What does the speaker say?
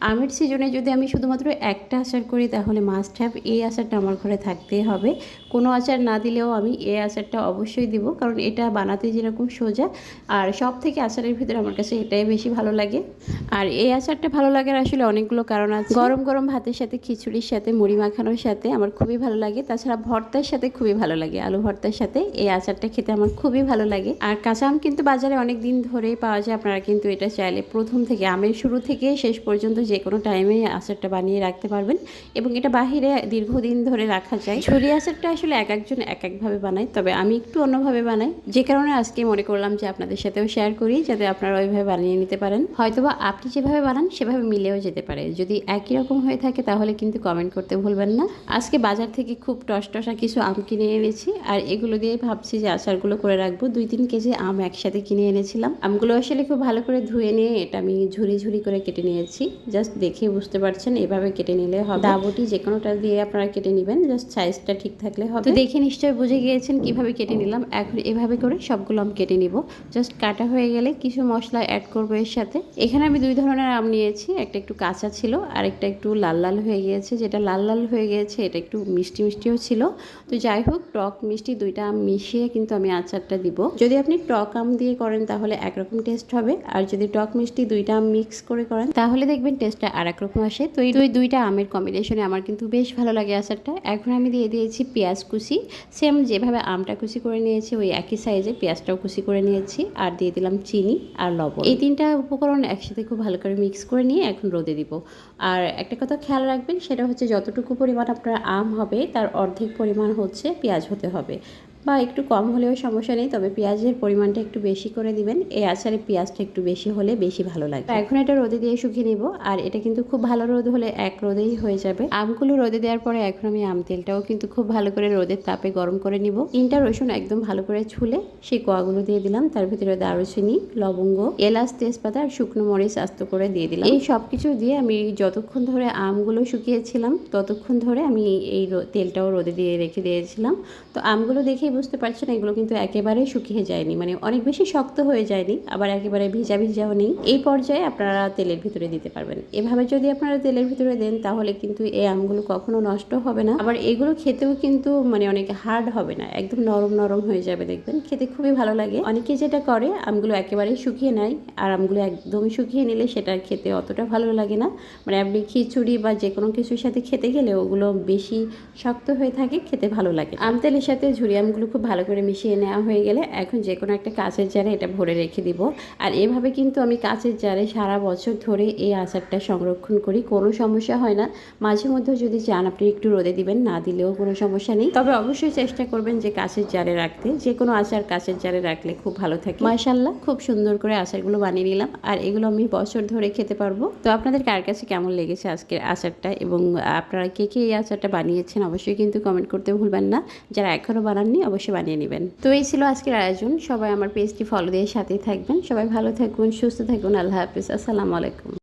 আমের সিজনে যদি আমি শুধুমাত্র একটা আচার করি, তাহলে মাস্ট হ্যাভ এই আচারটা আমার ঘরে থাকতেই হবে। কোনো আচার না দিলেও আমি এই আচারটা অবশ্যই দিব, কারণ এটা বানাতে যেরকম সোজা, আর সব থেকে আচারের ভিতরে আমার কাছে এটাই বেশি ভালো লাগে। আর এই আচারটা ভালো লাগার আসলে অনেকগুলো কারণ আছে। গরম গরম ভাতের সাথে, খিচুড়ির সাথে, মুড়ি মাখানোর সাথে আমার খুবই ভালো লাগে। তাছাড়া ভর্তার সাথে খুবই ভালো লাগে, আলু ভর্তার সাথে। এই আচারটা খেতে আমার খুবই ভালো লাগে। আর কাঁচা আম কিন্তু বাজারে অনেক দিন ধরেই পাওয়া যায়, আপনারা কিন্তু এটা চাইলে প্রথম থেকে, আমের শুরু থেকে শেষ পর্যন্ত যে কোনো টাইমে আচারটা বানিয়ে রাখতে পারবেন এবং এটা বাহিরে দীর্ঘদিন ধরে রাখা যায়। ছুরি আচারটা আসলে এক একজন এক একভাবে বানায়, তবে আমি একটু অন্যভাবে বানাই। যে কারণে আজকে মনে করলাম যে আপনাদের সাথেও শেয়ার করি, যাতে আপনারা ওইভাবে বানিয়ে নিতে পারেন। হয়তোবা আপনি যেভাবে বানান, সেভাবে মিলেও যেতে পারে। যদি একই রকম হয়ে থাকে, তাহলে কিন্তু কমেন্ট করতে ভুলবেন না। আজকে বাজার থেকে খুব টসটসা কিছু আম কিনে এনেছি, আর এগুলো দিয়ে ভাবছি যে আচারগুলো করে রাখব। দুই তিন কেজি আম একসাথে কিনে এনেছিলাম। আমগুলো আসলে খুব ভালো করে ধুয়ে নিয়ে, এটা আমি ঝুরি ঝুরি করে কেটে নিয়েছি। জাস্ট দেখে বুঝতে পারছেন এভাবে কেটে নিলে হবে। দাবটি যে কোনোটা দিয়ে আপনারা কেটে নেবেন জাস্ট সাইজটা ঠিক থাকলে হবে। তো দেখে নিশ্চয়ই বুঝে গিয়েছেন কীভাবে কেটে নিলাম। এখন এভাবে করে সবগুলো আম কেটে নিব। জাস্ট কাটা হয়ে গেলে কিছু মশলা অ্যাড করব এর সাথে। এখানে আমি দুই ধরনের আম নিয়েছি একটা একটু কাঁচা ছিল আর একটা একটু লাল লাল হয়ে গিয়েছে। যেটা লাল লাল হয়ে গিয়েছে এটা একটু মিষ্টি মিষ্টিও ছিল। তো যাই হোক টক মিষ্টি দুইটা আম মিশিয়ে কিন্তু আমি আচারটা দিব। যদি আপনি টক আম দিয়ে করেন তাহলে একরকম টেস্ট হবে। আর যদি টক মিষ্টি দুইটা আম মিক্স করে করেন তাহলে দেখবেন টেস্টটা আর রকম আসে। তো এই দুই, দুইটা আমের কম্বিনেশনে আমার কিন্তু বেশ ভালো লাগে আচারটা। এখন আমি দিয়ে দিয়েছি পেঁয়াজ কুচি। সেম যেভাবে আমটা কুচি করে নিয়েছি, ওই একই সাইজে পেঁয়াজটাও কুচি করে নিয়েছি। আর দিয়ে দিলাম চিনি আর লবণ। এই তিনটা উপকরণ একসাথে খুব ভালো করে মিক্স করে নিয়ে এখন রোদে দিব। আর একটা কথা খেয়াল রাখবেন, সেটা হচ্ছে যতটুকু পরিমাণ আপনার আম হবে, তার অর্ধেক পরিমাণ হচ্ছে পেঁয়াজ হতে হবে। বা একটু কম হলেও সমস্যা নেই, তবে পেঁয়াজের পরিমাণটা একটু বেশি করে দিবেন। এই আচারে পেঁয়াজটা একটু বেশি হলে বেশি ভালো লাগে। এখন এটা রোদে দিয়ে শুকিয়ে নিব, আর এটা কিন্তু খুব ভালো রোদ হলে এক রোদেই হয়ে যাবে। আমগুলো রোদে দেওয়ার পরে এখন আমি আম তেলটাও কিন্তু খুব ভালো করে রোদের তাপে গরম করে নিব। তিনটা রসুন একদম ভালো করে ছুলে সেই কোয়াগুলো দিয়ে দিলাম। তার ভিতরে দারুচিনি, লবঙ্গ, এলাচ, তেজপাতা আর শুকনো মরিচ আস্ত করে দিয়ে দিলাম। এই সব কিছু দিয়ে আমি যতক্ষণ ধরে আমগুলো শুকিয়েছিলাম, ততক্ষণ ধরে আমি এই তেলটাও রোদে দিয়ে রেখে দিয়েছিলাম। তো আমগুলো দেখেই বুঝতে পারছেন এগুলো কিন্তু একেবারে শুকিয়ে যায়নি। মানে অনেক বেশি শক্ত হয়ে যায়নি, আবার একেবারে ভিজা ভিজাও নেই। এই পর্যায়ে আপনারা তেলের ভিতরে দিতে পারবেন। এভাবে যদি আপনারা তেলের ভিতরে দেন, তাহলে কিন্তু এই আমগুলো কখনো নষ্ট হবে না। আবার এগুলো খেতেও কিন্তু মানে অনেক হার্ড হবে না, একদম নরম নরম হয়ে যাবে দেখবেন। খেতে খুবই ভালো লাগে। অনেকে যেটা করে, আমগুলো একেবারে শুকিয়ে নেয়, আর আমগুলো একদম শুকিয়ে নিলে সেটা খেতে অতটা ভালো লাগে না। মানে আপনি খিচুড়ি বা যে কোনো কিছুর সাথে খেতে গেলে ওগুলো বেশি শক্ত হয়ে থাকে, খেতে ভালো লাগে আম তেলের সাথে ঝুড়ি আমগুলো খুব ভালো করে মিশিয়ে নেওয়া হয়ে গেলে এখন যে কোনো একটা কাঁচের জারে এটা ভরে রেখে দিব। আর এভাবে কিন্তু আমি কাঁচের জারে সারা বছর ধরে এই আচারটা সংরক্ষণ করি, কোনো সমস্যা হয় না। মাঝে মধ্যে যদি চান আপনি একটু রোদে দিবেন, না দিলেও কোনো সমস্যা নেই। তবে অবশ্যই চেষ্টা করবেন যে কাঁচের জারে রাখতে। যে কোনো আচার কাঁচের জারে রাখলে খুব ভালো থাকে। মাশাল্লাহ খুব সুন্দর করে আচারগুলো বানিয়ে নিলাম। আর এগুলো আমি বছর ধরে খেতে পারব। তো আপনাদের কার কাছে কেমন লেগেছে আজকের আচারটা এবং আপনারা কে কে এই আচারটা বানিয়েছেন অবশ্যই কিন্তু কমেন্ট করতে ভুলবেন না। যারা এখনও বানাননি অবশ্যই বানিয়ে নেবেন। তো এই ছিল আজকের আয়োজন। সবাই আমার পেজটি ফলো দিয়ে সাথেই থাকবেন। সবাই ভালো থাকুন, সুস্থ থাকুন। আল্লাহ হাফিজ। আসসালামু আলাইকুম।